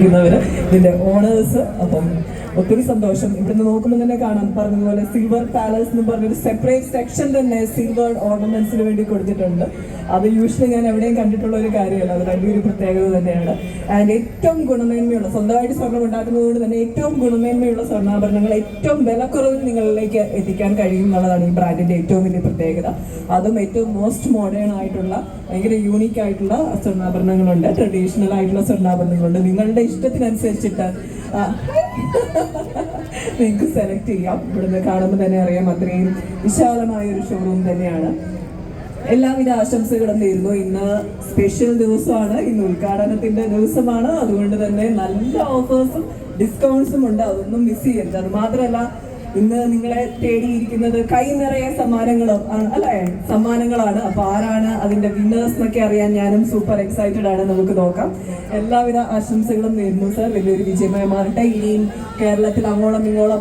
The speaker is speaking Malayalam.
ഇരിക്കുന്നവര് ഇതിന്റെ ഓണേഴ്സ് അപ്പം ഒത്തിരി സന്തോഷം. ഇവിടുന്ന് നോക്കുമ്പോൾ തന്നെ കാണാം. പറഞ്ഞതുപോലെ സിൽവർ പാലസ് എന്ന് പറഞ്ഞൊരു സെപ്പറേറ്റ് സെക്ഷൻ തന്നെ സിൽവർ ഓർണമെന്റ്സിന് വേണ്ടി കൊടുത്തിട്ടുണ്ട്. അത് യൂഷ്വലി ഞാൻ എവിടെയും കണ്ടിട്ടുള്ള ഒരു കാര്യമല്ല. അത് വലിയൊരു പ്രത്യേകത തന്നെയാണ്. ആൻഡ് ഏറ്റവും ഗുണമേന്മയുള്ള സ്വന്തമായിട്ട് സ്വർണം ഉണ്ടാക്കുന്നതുകൊണ്ട് തന്നെ ഏറ്റവും ഗുണമേന്മയുള്ള സ്വർണാഭരണങ്ങൾ ഏറ്റവും വിലക്കുറവിൽ നിങ്ങളിലേക്ക് എത്തിക്കാൻ കഴിയും എന്നുള്ളതാണ് ഈ ബ്രാൻഡിന്റെ ഏറ്റവും വലിയ പ്രത്യേകത. അതും ഏറ്റവും മോസ്റ്റ് മോഡേൺ ആയിട്ടുള്ള ഭയങ്കര യൂണിക് ആയിട്ടുള്ള സ്വർണാഭരണങ്ങളുണ്ട്. ട്രഡീഷണൽ ആയിട്ടുള്ള സ്വർണാഭരണങ്ങളുണ്ട്. നിങ്ങളുടെ ഇഷ്ടത്തിനനുസരിച്ചിട്ട് നിങ്ങൾക്ക് സെലക്ട് ചെയ്യാം. ഇവിടുന്ന് കാണുമ്പോൾ തന്നെ അറിയാം അത്രയും വിശാലമായ ഒരു ഷോറൂം തന്നെയാണ്. എല്ലാവിധ ആശംസകളും നേരുന്നു. ഇന്ന് സ്പെഷ്യൽ ദിവസമാണ്. ഇന്ന് ഉദ്ഘാടനത്തിന്റെ ദിവസമാണ്. അതുകൊണ്ട് തന്നെ നല്ല ഓഫേഴ്സും ഡിസ്കൗണ്ട്സും ഉണ്ട്. അതൊന്നും മിസ് ചെയ്യരുത്. അത് മാത്രമല്ല ഇന്ന് നിങ്ങളെ തേടിയിരിക്കുന്നത് കൈ നിറയെ സമ്മാനങ്ങളും അല്ലേ? സമ്മാനങ്ങളാണ്. അപ്പൊ ആരാണ് അതിന്റെ വിന്നേഴ്സ് എന്നൊക്കെ അറിയാൻ ഞാനും സൂപ്പർ എക്സൈറ്റഡ് ആണ്. നമുക്ക് നോക്കാം. എല്ലാവിധ ആശംസകളും നേരുന്നു സർ വലിയൊരു വിജയമായി മാറട്ടെ. ഇനിയും കേരളത്തിൽ അങ്ങോളം ഇങ്ങോളം